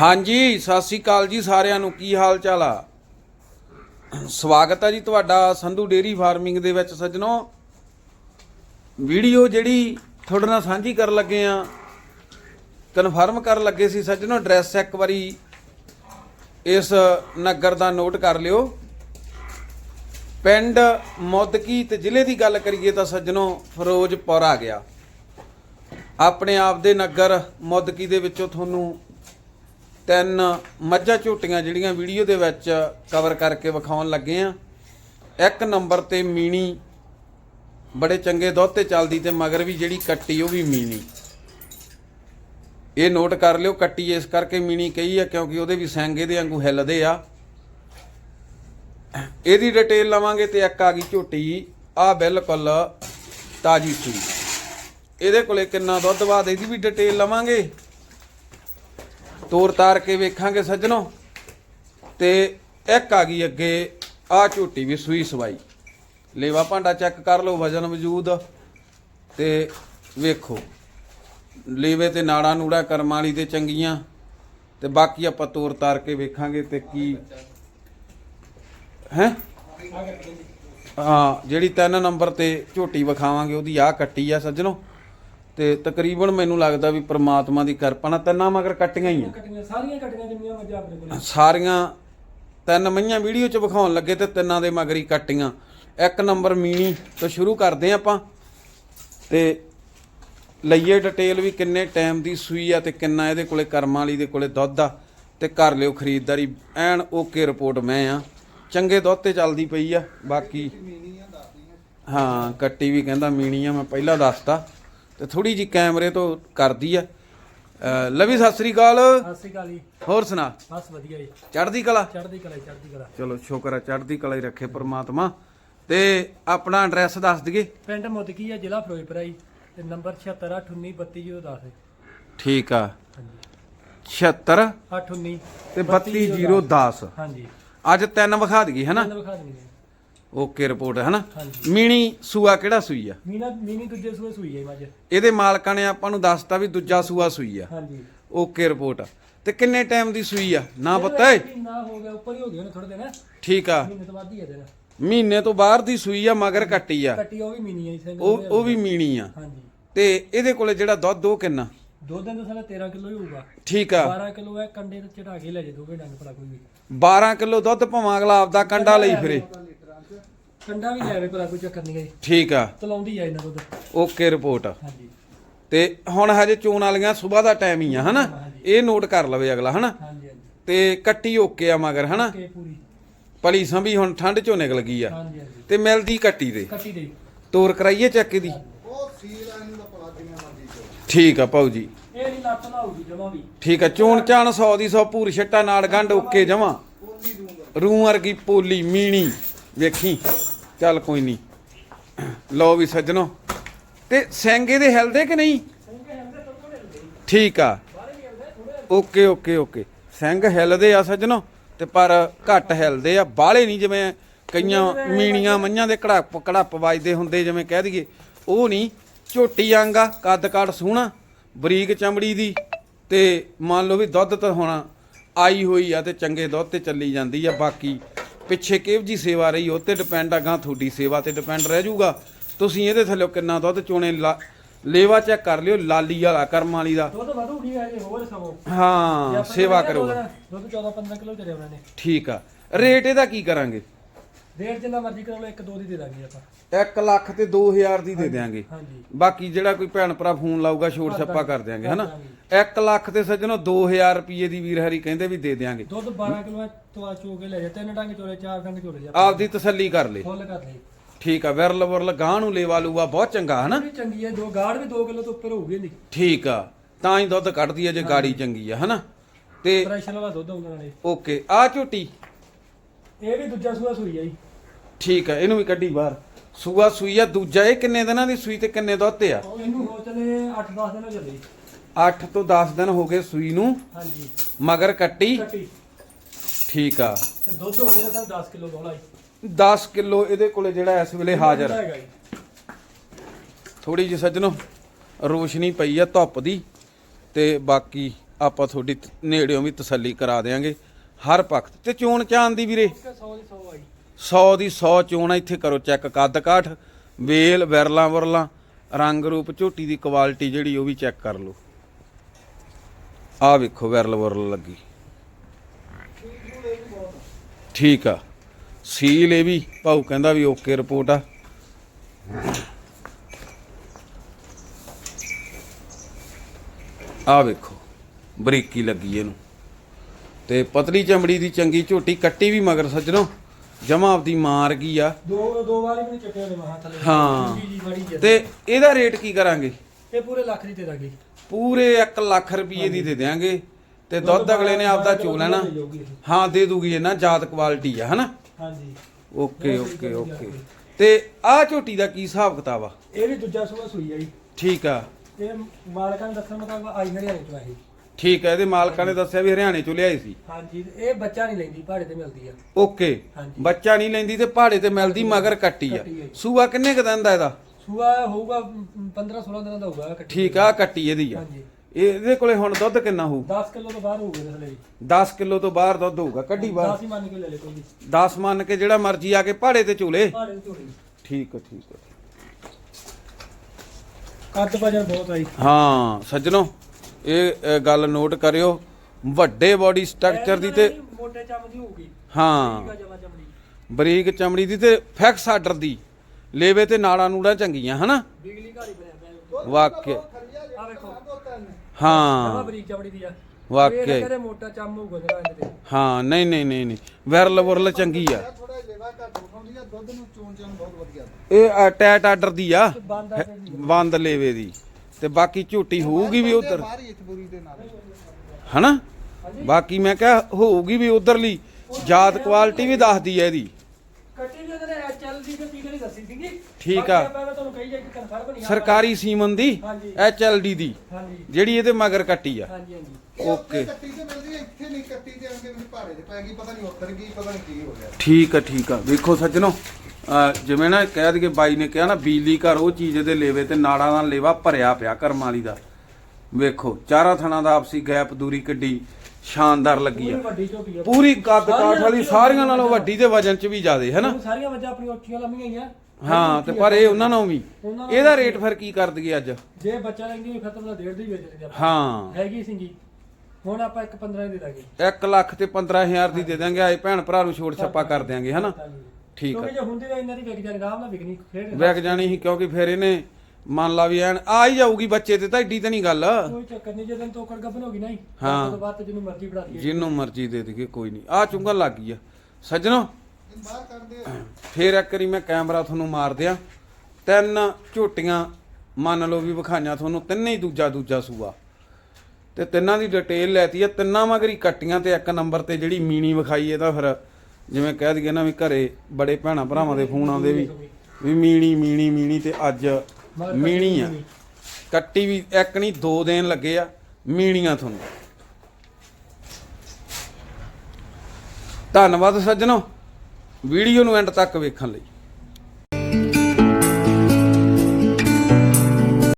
ਹਾਂਜੀ, ਸਤਿ ਸ੍ਰੀ ਅਕਾਲ ਜੀ ਸਾਰਿਆਂ ਨੂੰ। ਕੀ ਹਾਲ ਚਾਲ ਆ? ਸਵਾਗਤ ਹੈ ਜੀ ਤੁਹਾਡਾ ਸੰਧੂ ਡੇਰੀ ਫਾਰਮਿੰਗ ਦੇ ਵਿੱਚ ਸੱਜਣੋ। ਵੀਡੀਓ ਜਿਹੜੀ ਤੁਹਾਡੇ ਨਾਲ ਸਾਂਝੀ ਕਰਨ ਲੱਗੇ ਆ, ਕਨਫਰਮ ਕਰਨ ਲੱਗੇ ਸੀ ਸੱਜਣੋ, ਐਡਰੈਸ ਇੱਕ ਵਾਰੀ ਇਸ ਨਗਰ ਦਾ ਨੋਟ ਕਰ ਲਿਓ। ਪਿੰਡ ਮੁੱਦਕੀ ਤੇ ਜ਼ਿਲ੍ਹੇ ਦੀ ਗੱਲ ਕਰੀਏ ਤਾਂ ਸੱਜਣੋ, ਫਿਰੋਜ਼ਪੁਰ ਆ ਗਿਆ। ਆਪਣੇ ਆਪ ਦੇ ਨਗਰ ਮੁੱਦਕੀ ਦੇ ਵਿੱਚੋਂ ਤੁਹਾਨੂੰ ਤਿੰਨ ਮੱਝਾਂ ਝੋਟੀਆਂ ਜਿਹੜੀਆਂ ਵੀਡੀਓ ਦੇ ਵਿੱਚ ਕਵਰ ਕਰਕੇ ਵਿਖਾਉਣ ਲੱਗੇ ਆ। ਇੱਕ ਨੰਬਰ ਤੇ ਮੀਣੀ, ਬੜੇ ਚੰਗੇ ਦੁੱਧ ਤੇ ਚੱਲਦੀ ਤੇ ਮਗਰ ਵੀ ਜਿਹੜੀ ਕੱਟੀ ਉਹ ਵੀ ਮੀਣੀ। ਇਹ ਨੋਟ ਕਰ ਲਿਓ, ਕੱਟੀ ਇਸ ਕਰਕੇ ਮੀਣੀ ਕਹੀ ਆ ਕਿਉਂਕਿ ਉਹਦੇ ਵੀ ਸਿੰਗੇ ਦੇ ਵਾਂਗੂ ਹਿੱਲਦੇ ਆ। ਇਹਦੀ ਡਿਟੇਲ ਲਵਾਂਗੇ ਤੇ ਇੱਕ ਆ ਗਈ ਝੋਟੀ, ਆ ਬਿਲਕੁਲ ਤਾਜੀ ਸੀ ਇਹਦੇ ਕੋਲੇ ਕਿੰਨਾ ਦੁੱਧ ਬਾਅਦ ਇਹਦੀ ਵੀ ਡਿਟੇਲ ਲਵਾਂਗੇ। ਤੋਰ ਤਾਰ ਕੇ ਵੇਖਾਂਗੇ ਸੱਜਣੋ। ਤੇ ਇੱਕ ਆ ਗਈ ਅੱਗੇ ਆ ਝੋਟੀ ਵੀ ਸੂਈ ਸਵਾਈ। ਲੇਵਾ ਭਾਂਡਾ ਚੈੱਕ ਕਰ ਲਓ, ਵਜਨ ਵਜੂਦ, ਤੇ ਵੇਖੋ। ਲੇਵੇ ਤੇ ਨਾੜਾ ਨੂੜਾ ਕਰਮ ਵਾਲੀ ਤੇ ਚੰਗੀਆਂ, ਤੇ ਬਾਕੀ ਆਪਾਂ ਤੋਰ ਤਾਰ ਕੇ ਵੇਖਾਂਗੇ ਤੇ ਕੀ ਹੈ? ਹਾਂ, ਜਿਹੜੀ ਤਿੰਨ ਨੰਬਰ ਤੇ ਝੋਟੀ ਵਿਖਾਵਾਂਗੇ, ਉਹਦੀ ਆ ਕੱਟੀ ਆ ਸੱਜਣੋ। ਤੇ ਤਕਰੀਬਨ ਮੈਨੂੰ ਲੱਗਦਾ ਵੀ ਪ੍ਰਮਾਤਮਾ ਦੀ ਕਿਰਪਾ ਨਾਲ ਤਿੰਨਾਂ ਮਗਰ ਕੱਟੀਆਂ ਹੀ ਆ। ਕਟੀਆਂ ਸਾਰੀਆਂ ਕਟੀਆਂ ਜਿੰਨੀਆਂ ਮੱਝਾਂ ਆਪਣੇ ਕੋਲ। ਸਾਰੀਆਂ ਤਿੰਨ ਮਈਆਂ ਵੀਡੀਓ 'ਚ ਵਿਖਾਉਣ ਲੱਗੇ ਤੇ ਤਿੰਨਾਂ ਦੇ ਮਗਰੀ ਕੱਟੀਆਂ। ਇੱਕ ਨੰਬਰ ਮੀਣੀ ਤੋਂ ਸ਼ੁਰੂ ਕਰਦੇ ਹਾਂ ਆਪਾਂ ਤੇ ਲਈਏ ਡਿਟੇਲ ਵੀ ਕਿੰਨੇ ਟਾਈਮ ਦੀ ਸੂਈ ਆ ਤੇ ਕਿੰਨਾ ਇਹਦੇ ਕੋਲੇ ਕਰਮਾਂ ਵਾਲੀ ਦੇ ਕੋਲੇ ਦੁੱਧ ਆ ਤੇ ਕਰ ਲਿਓ ਖਰੀਦਦਾਰੀ। ਐਨ ਓਕੇ ਰਿਪੋਰਟ ਮੈਂ ਆ। ਚੰਗੇ ਦੁੱਧ ਤੇ ਚੱਲਦੀ ਪਈ ਆ ਬਾਕੀ ਹਾਂ ਕੱਟੀ ਵੀ ਕਹਿੰਦਾ ਮੀਣੀ ਆ ਮੈਂ ਪਹਿਲਾਂ ਦੱਸਤਾ। ਤੇ ਥੋੜੀ ਜੀ ਕੈਮਰੇ ਤੋਂ ਕਰਦੀ ਆ। ਅਹ ਲਵੀ ਸਤਿ ਸ੍ਰੀ ਅਕਾਲ। ਸਤਿ ਸ਼੍ਰੀ ਅਕਾਲ ਜੀ। ਹੋਰ ਸੁਣਾ। ਬਸ ਵਧੀਆ ਜੀ। ਚੜ੍ਹਦੀ ਕਲਾ? ਚੜ੍ਹਦੀ ਕਲਾ ਜੀ, ਚੜ੍ਹਦੀ ਕਲਾ। ਚਲੋ ਸ਼ੁਕਰ ਆ ਚੜ੍ਹਦੀ ਕਲਾ ਹੀ ਰੱਖੇ ਪ੍ਰਮਾਤਮਾ। ਤੇ ਆਪਣਾ ਐਡਰੈਸ ਦੱਸ ਦਈਏ? ਪਿੰਡ ਮੁਦਕੀ ਹੈ ਜ਼ਿਲ੍ਹਾ ਫਿਰੋਜ਼ਪੁਰ ਹੈ ਜੀ। ਤੇ ਨੰਬਰ 7618932010 ਠੀਕ ਆ। ਹਾਂਜੀ। 76 819 ਤੇ 32010 ਹਾਂਜੀ। ਅੱਜ ਤਿੰਨ ਵਿਖਾ ਦਈਏ ਹਨਾ ਇਹਨਾਂ ਵਿਖਾ ਹੈ ਓਕੇ ਰਿਪੋਰਟ ਹੈ ਹਾਂਜੀ। ਮੀਣੀ ਸੂਆ ਕਿਹੜਾ ਸੂਈ ਆ? ਮੀਨਾ ਮੀਨੀ ਦੂਜੇ ਸੂਏ ਸੂਈ ਹੈ ਮੱਝ। ਇਹਦੇ ਮਾਲਕਾਂ ਨੇ ਆਪਾਂ ਨੂੰ ਦੱਸਤਾ ਵੀ ਦੂਜਾ ਸੂਆ ਸੂਈ ਆ। ਹਾਂਜੀ। ਓਕੇ ਰਿਪੋਰਟ ਤੇ ਕਿੰਨੇ ਟਾਈਮ ਦੀ ਸੂਈ ਆ? ਨਾ ਪਤਾ ਏ? ਨਾ ਹੋ ਗਿਆ ਉੱਪਰ ਹੀ ਹੋ ਗਿਆ ਨਾ ਥੋੜੇ ਦਿਨ। ਠੀਕ ਆ। ਮਹੀਨੇ ਤੋਂ ਵੱਧ ਹੀ ਹੈ ਦਿਨ ਮਹੀਨੇ ਤੋਂ ਬਾਹਰ ਦੀ ਸੂਈ ਆ ਮਗਰ ਕੱਟੀ ਆ। ਕੱਟੀ ਉਹ ਵੀ ਮੀਨੀ ਹੈ ਸਿੰਘ ਉਹ ਉਹ ਵੀ ਮੀਣੀ ਆ। ਹਾਂਜੀ। ਤੇ ਇਹਦੇ ਕੋਲੇ ਜਿਹੜਾ ਦੁੱਧ ਉਹ ਕਿੰਨਾ? ਦੋ ਦਿਨ ਦਾ ਸਾਡਾ 13 ਕਿਲੋ ਹੀ ਹੋਊਗਾ। ਠੀਕ ਆ। 12 ਕਿਲੋ ਹੈ ਕੰਡੇ ਤੇ ਚੜਾ ਕੇ ਲੈ ਜੇ ਦੋਵੇਂ ਡੰਗ ਭਲਾ ਕੋਈ ਵੀ। 12 ਕਿਲੋ ਦੁੱਧ ਭਾਵੇਂ ਅਗਲਾ ਆਪਦਾ ਕੰਡਾ ਲਈ ਫਿਰੇ। ਕੰਡਾ ਵੀ ਲੈ ਆਵੇ ਭਲਾ ਕੋਈ ਚੱਕਰ ਨਹੀਂ ਹੈ ਜੀ। ਠੀਕ ਆ। ਤਲਾਉਂਦੀ ਆ ਇਹਨਾਂ ਦੁੱਧ ਓਕੇ ਰਿਪੋਰਟ। ਹਾਂਜੀ। ਤੇ ਹੁਣ ਹਜੇ ਚੋਣ ਵਾਲੀਆਂ ਸਵੇਰ ਦਾ ਟਾਈਮ ਹੀ ਆ ਹਨਾ? ਇਹ ਨੋਟ ਕਰ ਲਵੇ ਅਗਲਾ ਹਨਾ? ਹਾਂਜੀ ਹਾਂਜੀ। ਤੇ ਕੱਟੀ ਓਕੇ ਆ ਮਗਰ ਹਨਾ? ਕੇ ਪੂਰੀ। ਪਲੀ ਸੰਭੀ ਹੁਣ ਠੰਡ ਚੋਂ ਨਿਕਲ ਗਈ ਆ। ਹਾਂਜੀ ਹਾਂਜੀ। ਤੇ ਮਿਲਦੀ ਕੱਟੀ ਦੇ। ਕੱਟੀ ਦੇ। ਤੋਰ ਕਰਾਈਏ ਚੱਕ ਦੀ। ਠੀਕ ਆ ਭਾਊ ਜੀ। ਇਹ ਨਹੀਂ ਲੱਤ ਨਾ ਹੋਊਗੀ ਜਮਾ ਵੀ। ਠੀਕ ਆ ਚੋਣ ਚਾਣ 100 ਦੀ 100 ਪੂਰ ਛੱਟਾ ਨਾਲ ਗੰਢ ਓਕੇ ਜਮਾ। ਰੂ ਵਰਗੀ ਪੋਲੀ ਮੀਣੀ। ਵੇਖੀ। ਚੱਲ ਕੋਈ ਨਹੀਂ ਲਓ ਵੀ ਸੱਜਣੋ। ਤੇ ਸਿੰਗੇ ਦੇ ਹਿਲਦੇ ਕਿ ਨਹੀਂ? ਠੀਕ ਆ। Okay okay okay. ਸਿੰਘ ਹਿਲਦੇ ਆ ਸੱਜਣੋ, ਤੇ ਪਰ ਘੱਟ ਹਿਲਦੇ ਆ। ਬਾਹਲੇ ਨਹੀਂ ਜਿਵੇਂ ਕਈਆਂ ਮੀਣੀਆਂ ਮਈਆਂ ਦੇ ਕੜਾਪ ਕੜਾਪ ਵੱਜਦੇ ਹੁੰਦੇ ਜਿਵੇਂ ਕਹਿ ਦਈਏ। ਉਹ ਨਹੀਂ ਝੋਟੀ ਆਂਗਾ ਕੱਦ ਕਾਠ ਸੋਹਣਾ, ਬਰੀਕ ਚਮੜੀ ਦੀ। ਤੇ ਮੰਨ ਲਓ ਵੀ ਦੁੱਧ ਤਾਂ ਹੋਣਾ ਆਈ ਹੋਈ ਆ ਤੇ ਚੰਗੇ ਦੁੱਧ ਤੇ ਚੱਲੀ ਜਾਂਦੀ ਆ। ਬਾਕੀ ਪਿੱਛੇ ਕਿਹੋ ਜੀ ਸੇਵਾ ਰਹੀ ਉਹ ਤੇ ਡਿਪੈਂਡ ਆ ਗਾਂ ਤੁਹਾਡੀ ਸੇਵਾ ਤੇ ਡਿਪੈਂਡ ਰਹਿ ਜਾਊਗਾ। ਤੁਸੀਂ ਇਹਦੇ ਥੱਲੇ ਕਿੰਨਾ ਦੁੱਧ ਚੋਣੇ ਲੇਵਾ ਚੈੱਕ ਕਰ ਲਿਓ ਲਾਲੀ ਵਾਲਾ ਕਰਮ ਵਾਲੀ ਦਾ। ਦੁੱਧ ਵਧੂਗੀ ਆ ਜੇ ਹੋਰ ਸਗੋਂ। ਹਾਂ ਸੇਵਾ ਕਰੋ। ਦੁੱਧ 14 15 ਕਿਲੋ ਚੜਿਆ ਉਹਨਾਂ ਨੇ। ਠੀਕ ਆ। ਰੇਟ ਇਹਦਾ ਕੀ ਕਰਾਂਗੇ? ਰੇਟ ਜਿੰਨਾ ਮਰਜ਼ੀ ਕਰ ਲਓ ਇੱਕ ਦੋ ਦੀ ਦੇ ਦਾਂਗੇ ਆਪਾਂ। 1 ਲੱਖ ਤੇ 2000 ਦੀ ਦੇ ਦਿਆਂਗੇ। ਹਾਂਜੀ। ਬਾਕੀ ਜਿਹੜਾ ਕੋਈ ਭੈਣ ਭਰਾ ਫੋਨ ਲਾਊਗਾ ਛੋਟ ਛੱਪਾ ਕਰ ਦਿਆਂਗੇ ਹਨਾ? 1 ਲੱਖ ਤੇ ਸੱਜਣੋ 2000 ਰੁਪਏ ਦੀ ਵੀਰ ਹਰੀ ਕਹਿੰਦੇ ਵੀ ਦੇ ਦਿਆਂਗੇ। ਦੁੱਧ 12 ਕਿਲੋ ਤੋਂ ਆ ਚੋ ਕੇ ਲੈ ਜਾ ਤਿੰਨ ਡੰਗ ਚੋਲੇ ਚਾਰ ਡੰਗ ਚੋਲੇ ਜਾ ਆਪਦੀ ਤਸੱਲੀ ਕਰ ਲੈ। ਫੁੱਲ ਕਰ ਲਈ ਠੀਕ ਆ ਵਿਰਲ ਵਿਰਲ ਗਾਂ ਨੂੰ ਲੇਵਾ ਲੂਆ ਬਹੁਤ ਚੰਗਾ ਹਨਾ? ਚੰਗੀ ਹੈ ਦੋ ਗਾੜ ਵੀ 2 ਕਿਲੋ ਤੋਂ ਉੱਪਰ ਹੋਊਗੀ ਇਹਦੀ ਠੀਕ ਆ ਤਾਂ ਹੀ ਦੁੱਧ ਕੱਢਦੀ ਆ ਜੇ ਗਾੜੀ ਚੰਗੀ ਆ ਹਨਾ? ਤੇ ਪ੍ਰੈਸ਼ਰ ਵਾਲਾ ਦੁੱਧ ਆਉਂਦਾ ਨਾਲੇ। ਓਕੇ ਆ ਝੋਟੀ। ਇਹ ਵੀ ਦੂਜਾ ਸੂਆ ਸੂਈ ਆ ਜੀ। ਠੀਕ ਆ ਇਹਨੂੰ ਵੀ ਕੱਢੀ ਬਾਹਰ। ਸੂਆ ਸੂਈ ਆ ਦੂਜਾ ਇਹ ਕਿੰਨੇ ਦਿਨਾਂ ਦੀ ਸੂਈ ਤੇ ਕਿੰਨੇ ਦੁੱਧ ਆ? ਉਹ ਇਹਨੂੰ ਹੋ ਚਲੇ 8-10 ਦਿਨ ਹੋ ਚੱਲੇ। 8 ਤੋਂ 10 ਦਿਨ ਹੋ ਗਏ ਸੂਈ ਨੂੰ। ਹਾਂਜੀ। ਮਗਰ ਕੱਟੀ। ਕੱਟੀ। ਠੀਕ ਆ। ਤੇ ਦੁੱਧ ਹੋ ਗਿਆ ਸਰ 10 ਕਿਲੋ ਦੋਲਾ ਜੀ। 10 ਕਿਲੋ ਇਹਦੇ ਕੋਲੇ ਜਿਹੜਾ ਇਸ ਵੇਲੇ ਹਾਜ਼ਰ ਜੀ। ਥੋੜੀ ਜਿਹੀ ਸੱਜਣੋ ਰੋਸ਼ਨੀ ਪਈ ਆ ਧੁੱਪ ਦੀ ਤੇ ਬਾਕੀ ਆਪਾਂ ਤੁਹਾਡੀ ਨੇੜਿਓਂ ਵੀ ਤਸੱਲੀ ਕਰਾ ਦੇਾਂਗੇ ਹਰ ਪੱਖ ਤੇ। ਚੋਣ ਚਾਨ ਦੀ ਵੀਰੇ। ਇੱਕ 100 ਦੀ 100 ਆਈ 100 ਦੀ 100 ਚੋਣ ਇੱਥੇ ਕਰੋ ਚੈੱਕ ਕੱਦ ਕਾਠ ਵੇਲ, ਵਿਰਲਾ ਵਰਲਾ, ਰੰਗ ਰੂਪ, ਝੋਟੀ ਦੀ ਕੁਆਲਿਟੀ ਜਿਹੜੀ ਉਹ ਵੀ ਚੈੱਕ ਕਰ ਲਓ। ਆ ਵੇਖੋ ਵਿਰਲ ਵਰਲ ਲੱਗੀ। ਠੀਕ ਆ। ਸੀਲ ਇਹ ਵੀ, ਭਾਊ ਕਹਿੰਦਾ ਵੀ ਓਕੇ ਰਿਪੋਰਟ ਆ। ਆ ਵੇਖੋ, ਬਰੀਕੀ ਲੱਗੀ ਇਹਨੂੰ। ਤੇ ਪਤਲੀ ਚਮੜੀ ਦੀ ਚੰਗੀ ਝੋਟੀ, ਕੱਟੀ ਵੀ ਮਗਰ ਸੱਜਣੋ। ਜਮਾ ਆਪਦੀ ਮਾਰ ਗਈ ਆ। ਦੋ ਦੋ ਵਾਰੀ ਵੀ ਨਹੀਂ ਚੱਕਿਆ ਮਹਾ ਥੱਲੇ ਹਾਂ। ਜੀ ਜੀ ਤੇ ਇਹਦਾ ਰੇਟ ਕੀ ਕਰਾਂਗੇ? ਇਹ ਪੂਰੇ ਲੱਖ ਦੀ ਦੇ ਦਾਂਗੇ। ਪੂਰੇ 1 ਲੱਖ ਰੁਪਏ ਦੀ ਦੇ ਦਿਆਂਗੇ। ਤੇ ਦੁੱਧ ਅਗਲੇ ਨੇ ਆਪਦਾ ਚੋ ਲੈਣਾ ਹਾਂ ਦੇ ਦੂਗੀ ਇਹਨਾਂ ਜਾਤ ਕੁਆਲਿਟੀ ਆ ਹਨਾ? ਹਾਂਜੀ। Okay okay okay. ਤੇ ਆਹ ਝੋਟੀ ਦਾ ਕੀ ਹਿਸਾਬ ਕਿਤਾਬ ਆ? ਇਹ ਵੀ ਦੂਜਾ ਸੂਆ ਸੂਈ ਆਈ ਠੀਕ ਆ। ਇਹ ਮਾਲਕਾਂ ਨੇ ਦੱਸਣ ਮੁਤਾਬਕ ਆਈ ਹਰਿਆਣੇ ਤੋਂ ਆਈ ਠੀਕ ਆ ਇਹਦੇ ਮਾਲਕਾਂ ਨੇ ਦੱਸਿਆ ਵੀ ਹਰਿਆਣੇ ਚੋਂ ਲਿਆਏ ਸੀ। ਹਾਂਜੀ ਇਹ ਬੱਚਾ ਨਹੀਂ ਲੈਂਦੀ ਪਹਾੜੇ ਤੇ ਮਿਲਦੀ ਆ। ਓਕੇ ਹਾਂਜੀ। ਬੱਚਾ ਨਹੀਂ ਲੈਂਦੀ ਤੇ ਪਹਾੜੇ ਤੇ ਮਿਲਦੀ ਮਗਰ ਕੱਟੀ ਆ। ਕੱਟੀ ਆ। ਸੂਆ ਕਿੰਨੇ ਕ ਦਿਨ ਦਾ ਇਹਦਾ? ਸੂਆ ਹੋਊਗਾ 15 16 ਦਿਨਾਂ ਦਾ ਹੋਊਗਾ ਕੱਟੀ ਠੀਕ ਆ ਕੱਟੀ ਇਹਦੀ ਆ। ਹਾਂਜੀ। ਇਹਦੇ ਕੋਲੇ ਹੁਣ ਦੁੱਧ ਕਿੰਨਾ ਹੋਊ? 10 ਕਿਲੋ ਤੋਂ ਬਾਹਰ ਹੋਊਗਾ ਲਈ 10 ਕਿਲੋ ਤੋਂ ਬਾਹਰ ਦੁੱਧ ਹੋਊਗਾ ਕੱਢੀ ਬਾਹਰ। 10 ਹੀ ਮੰਨ ਕੇ ਲੈ ਲੈ ਕੋਈ ਵੀ। 10 ਮੰਨ ਕੇ ਜਿਹੜਾ ਮਰਜ਼ੀ ਆ ਕੇ ਪਹਾੜੇ ਤੇ ਝੂਲੇ। ਪਹਾੜੇ ਤੇ ਝੋਲੀ। ਠੀਕ ਆ ਠੀਕ ਆ। ਕੱਦ ਵਜਨ ਬਹੁਤ ਆਈ ਹਾਂ ਸੱਜਣੋ। ਇਹ ਗੱਲ ਨੋਟ ਕਰਿਓ। ਵੱਡੇ ਬਾਡੀ ਸਟਰਕਚਰ ਦੀ ਤੇ ਮੋਟੇ ਚਮ ਦੀ ਹੋਊਗੀ। ਹਾਂ। ਠੀਕ ਆ ਜਮਾ ਚਮੜੀ। ਬਰੀਕ ਚਮੜੀ ਦੀ ਤੇ ਫੈਕਸ ਆਰਡਰ ਦੀ। ਲੇਵੇ ਤੇ ਨਾੜਾਂ ਨੂੜਾਂ ਚੰਗੀਆਂ ਹਨਾ? ਬਿਜਲੀ ਘਾਰੀ ਬਣਿਆ ਪਿਆ ਵਾਕਿਆ। ਆ ਵੇਖੋ। ਹਾਂ। ਬਰੀਕ ਚਮੜੀ ਦੀ ਆ। ਵਾਕਿਆ। ਮੋਟਾ ਚਮ ਹੋਊਗਾ ਜਰਾ ਇਹਦੇ ਹਾਂ ਨਹੀਂ ਨਹੀਂ ਨਹੀਂ ਨਹੀਂ। ਵਿਰਲ ਵਰਲ ਚੰਗੀ ਆ। ਥੋੜਾ ਜਿਹਾ ਘੱਟ ਵਿਖਾਉਂਦੀ ਆ ਦੁੱਧ ਨੂੰ ਚੋਣ ਚਾਣ ਬਹੁਤ ਵਧੀਆ। ਇਹ ਟੈਟ ਆਰਡਰ ਦੀ ਆ। ਬੰਦ ਲੇਵੇ ਦੀ। ਤੇ ਬਾਕੀ ਝੂਟੀ ਹੋਊਗੀ ਵੀ ਉਧਰ। ਬਾਹਰ ਹੀ ਇਤਬੂਰੀ ਦੇ ਨਾਲ। ਹਨਾ? ਬਾਕੀ ਮੈਂ ਕਿਹਾ ਹੋਊਗੀ ਵੀ ਉਧਰਲੀ ਜਾਤ ਕੁਆਲਿਟੀ ਵੀ ਦੱਸਦੀ ਐ ਇਹਦੀ। ਕੱਟੀ ਵੀ ਉਹਨੇ ਐਚਐਲ ਦੀ ਤੇ ਪੀਕੇ ਦੀ ਦੱਸੀ ਸੀਗੀ। ਠੀਕ ਆ। ਆਪਾਂ ਮੈਂ ਤੁਹਾਨੂੰ ਕਹੀ ਜਾਈ ਕਿ ਕਨਫਰਮ ਨਹੀਂ ਆ। ਸਰਕਾਰੀ ਸੀਮਨ ਦੀ ਹਾਂਜੀ। ਐਚਐਲਡੀ ਦੀ ਹਾਂਜੀ। ਜਿਹੜੀ ਇਹਦੇ ਮਗਰ ਕੱਟੀ ਆ। ਹਾਂਜੀ ਹਾਂਜੀ। ਇਹ ਓਕੇ। ਉੱਥੇ ਕੱਟੀ ਤੇ ਮਿਲਦੀ ਹੈ ਇੱਥੇ ਨਹੀਂ ਕੱਟੀ ਤੇ ਅੰਗੇ ਵੀ ਭਾਰੇ ਤੇ ਪੈ ਗਈ ਪਤਾ ਨਹੀਂ ਉੱਤਰ ਗਈ ਪਤਾ ਨਹੀਂ ਕੀ ਹੋ ਗਿਆ। ਠੀਕ ਆ ਠੀਕ ਆ। ਵੇਖੋ ਸੱਜਣੋ ਜਿਵੇਂ ਨਾ ਕਹਿ ਦਈਏ ਬਾਈ ਨੇ ਕਿਹਾ ਨਾ ਬਿਜਲੀ ਘਰ ਉਹ ਚੀਜ਼ ਦੇ ਲੇਵੇ ਤੇ ਨਾੜਾਂ ਦਾ ਲੇਵਾ ਭਰਿਆ ਪਿਆ ਕਰਮ ਵਾਲੀ ਦਾ। ਵੇਖੋ ਚਾਰਾਂ ਥਣਾ ਦਾ ਆਪਸੀ ਗੈਪ ਦੂਰੀ ਕਿੱਡੀ ਸ਼ਾਨਦਾਰ ਲੱਗੀ ਆ। ਪੂਰੀ ਕੱਦ ਕਾਠ ਵਾਲੀ ਸਾਰੀਆਂ ਨਾਲੋਂ ਵੱਡੀ ਤੇ ਵਜਨ ਚ ਵੀ ਜ਼ਿਆਦੇ ਹੈ ਨਾ? ਸਾਰੀਆਂ ਵਜ੍ਹਾ ਆਪਣੀ ਉੱਚੀਆਂ ਲੰਮੀਆਂ ਹੀ ਆ। ਹਾਂ ਤੇ ਪਰ ਇਹ ਉਹਨਾਂ ਨਾਲੋਂ ਵੀ। ਇਹਦਾ ਰੇਟ ਫਿਰ ਕੀ ਕਰ ਦਈਏ ਅੱਜ? ਜੇ ਬੱਚਾ ਲੈਂਦੀ ਹੋਈ ਖਤਮ ਦਾ ਡੇਢ ਦੀ ਵੇਚ ਦਿੰਦੇ ਆਪਾਂ। ਹਾਂ। ਹੈਗੀ ਸੀਗੀ। ਹੁਣ ਆਪਾਂ ਇੱਕ 15 ਦੀ ਦੇ ਦਾਂਗੇ। 1 ਲੱਖ ਤੇ 15000 ਦੀ ਦੇ ਦਾਂਗੇ ਆਏ ਭੈਣ ਭਰਾ ਨੂੰ ਛੋੜ ਛੱਪਾ ਕਰ ਦਿਆਂਗੇ ਹਨਾ ਠੀਕ ਆ। ਕਿਉਂਕਿ ਜੇ ਹੁੰਦੀ ਤਾਂ ਇਹਨਾਂ ਦੀ ਵਿਕ ਜਾਣੀ ਆਰਾਮ ਨਾਲ ਵਿਕਣੀ ਖੇਡ ਵਿਕ ਜਾਣੀ ਸੀ ਕਿਉਂਕਿ ਫਿਰ ਇਹਨੇ ਮੰਨ ਲਾ ਵੀ ਐਨ ਆ ਹੀ ਜਾਊਗੀ ਬੱਚੇ ਤੇ ਤਾਂ ਏਡੀ ਤਾਂ ਨਹੀਂ ਗੱਲ। ਕੋਈ ਚੱਕਰ ਨਹੀਂ ਜਦੋਂ ਤੋਕੜ ਗੱਬਨ ਹੋ ਗਈ ਨਹੀਂ ਹਾਂ। ਉਸ ਤੋਂ ਬਾਅਦ ਤੇ ਜਿਹਨੂੰ ਮਰਜ਼ੀ ਬਣਾ ਦਈਏ। ਜਿਹਨੂੰ ਮਰਜ਼ੀ ਦੇ ਦੇਗੇ ਕੋਈ ਨਹੀਂ। ਆ ਚੁੰਗਲ ਲੱਗ ਗਈ ਆ। ਸੱਜਣੋ ਇਹ ਬਾਹਰ ਕੱਢਦੇ ਆ ਫੇਰ ਇੱਕ ਵਾਰੀ ਮੈਂ ਕੈਮਰਾ ਤੁਹਾਨੂੰ ਮਾਰ ਦਿਆਂ। ਤਿੰਨ ਝੋਟੀਆਂ ਮੰਨ ਲਓ ਵੀ ਵਿਖਾਈਆਂ ਤੁਹਾਨੂੰ ਤਿੰਨੇ ਹੀ ਦੂਜਾ ਦੂਜਾ ਸੂਆ। ਤੇ ਤਿੰਨਾਂ ਦੀ ਡਿਟੇਲ ਲੈਤੀ ਆ ਤਿੰਨਾਂ ਮਗਰੀ ਕੱਟੀਆਂ ਤੇ ਇੱਕ ਨੰਬਰ ਤੇ ਜਿਹੜੀ ਮੀਣੀ ਵਿਖਾਈ ਇਹਦਾ ਫਿਰ ਜਿਵੇਂ ਕਹਿ ਦਈਏ ਨਾ ਵੀ ਘਰੇ ਬੜੇ ਭੈਣਾ ਭਰਾਵਾਂ ਦੇ ਫੋਨ ਆਉਂਦੇ ਵੀ ਵੀ ਮੀਣੀ ਮੀਣੀ ਮੀਣੀ ਤੇ ਅੱਜ ਮੀਣੀ ਆ। ਕੱਟੀ ਵੀ ਇੱਕ ਨਹੀਂ ਦੋ ਦਿਨ ਲੱਗੇ ਆ ਮੀਣੀਆਂ ਤੁਹਾਨੂੰ। ਧੰਨਵਾਦ ਸੱਜਣੋ ਵੀਡੀਓ ਨੂੰ ਐਂਡ ਤੱਕ ਵੇਖਣ ਲਈ।